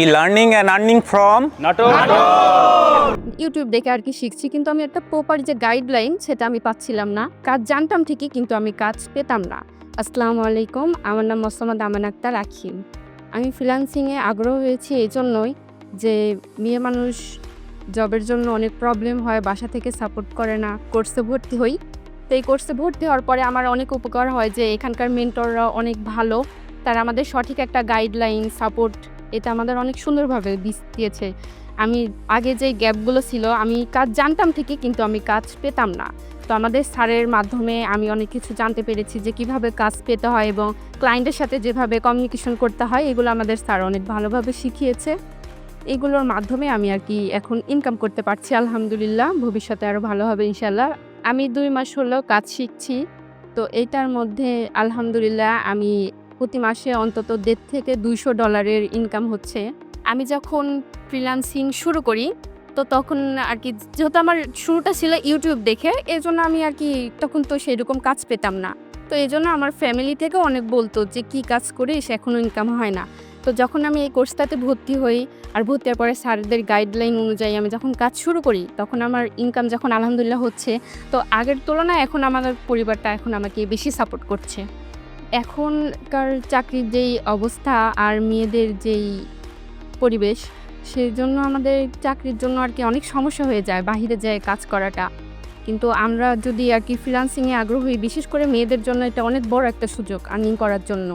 e-learning and earning from? YouTube দেখে আর কি শিখছি কিন্তু আমি একটা প্রপার যে গাইডলাইন সেটা আমি পাচ্ছিলাম না। কাজ জানতাম ঠিকই কিন্তু আমি কাজ পেতাম না। আসসালামু আলাইকুম আমার নাম মোসাম্মদ আমান আক্তার আখিম আমি ফ্রিলান্সিংয়ে আগ্রহ হয়েছি এই জন্যই যে মেয়ে মানুষ জবের জন্য অনেক প্রবলেম হয় বাসা থেকে সাপোর্ট করে না কোর্সে ভর্তি হই। তো এই কোর্সে ভর্তি হওয়ার পরে আমার অনেক উপকার হয় যে এখানকার মেন্টররা অনেক ভালো। তারা আমাদের সঠিক একটা গাইডলাইন সাপোর্ট এটা আমাদের অনেক সুন্দরভাবে দিস- দিয়েছে আমি, আগে যে গ্যাপগুলো ছিল, আমি কাজ জানতাম ঠিকই, কিন্তু আমি কাজ পেতাম না। তো আমাদের স্যারের মাধ্যমে আমি অনেক কিছু জানতে পেরেছি যে কীভাবে কাজ পেতে হয় এবং ক্লায়েন্টের সাথে যেভাবে কমিউনিকেশন করতে হয়, এগুলো আমাদের স্যার অনেক ভালোভাবে শিখিয়েছে। এগুলোর মাধ্যমে আমি আর কি এখন ইনকাম করতে পারছি, আলহামদুলিল্লাহ। ভবিষ্যতে আরও ভালো হবে ইনশাল্লাহ আমি দুই মাস হলো কাজ শিখছি। তো এইটার মধ্যে, আলহামদুলিল্লাহ, আমি প্রতি মাসে অন্তত দেড় থেকে দুইশো ডলারের ইনকাম হচ্ছে। আমি যখন ফ্রিল্যান্সিং শুরু করি, তো তখন আর কি যেহেতু আমার শুরুটা ছিল ইউটিউব দেখে এই জন্য আমি আর কি তখন তো সেরকম কাজ পেতাম না। তো এই জন্য আমার ফ্যামিলি থেকেও অনেক বলতো যে, কি কাজ করিস? এখনও ইনকাম হয় না। তো যখন আমি এই কোর্সটাতে ভর্তি হই, আর ভর্তি হওয়ার পরে স্যারদের গাইডলাইন অনুযায়ী আমি যখন কাজ শুরু করি, তখন আমার ইনকাম যখন আলহামদুলিল্লাহ হচ্ছে, তো আগের তুলনায় এখন আমাদের পরিবারটা এখন আমাকে বেশি সাপোর্ট করছে। এখনকার চাকরির যেই অবস্থা আর মেয়েদের যেই পরিবেশ সেই জন্য আমাদের চাকরির জন্য আর কি অনেক সমস্যা হয়ে যায় বাহিরে যায় কাজ করাটা। কিন্তু আমরা যদি আর কি ফ্রিলান্সিংয়ে আগ্রহী, বিশেষ করে মেয়েদের জন্য এটা অনেক বড় একটা সুযোগ আর্নিং করার জন্য।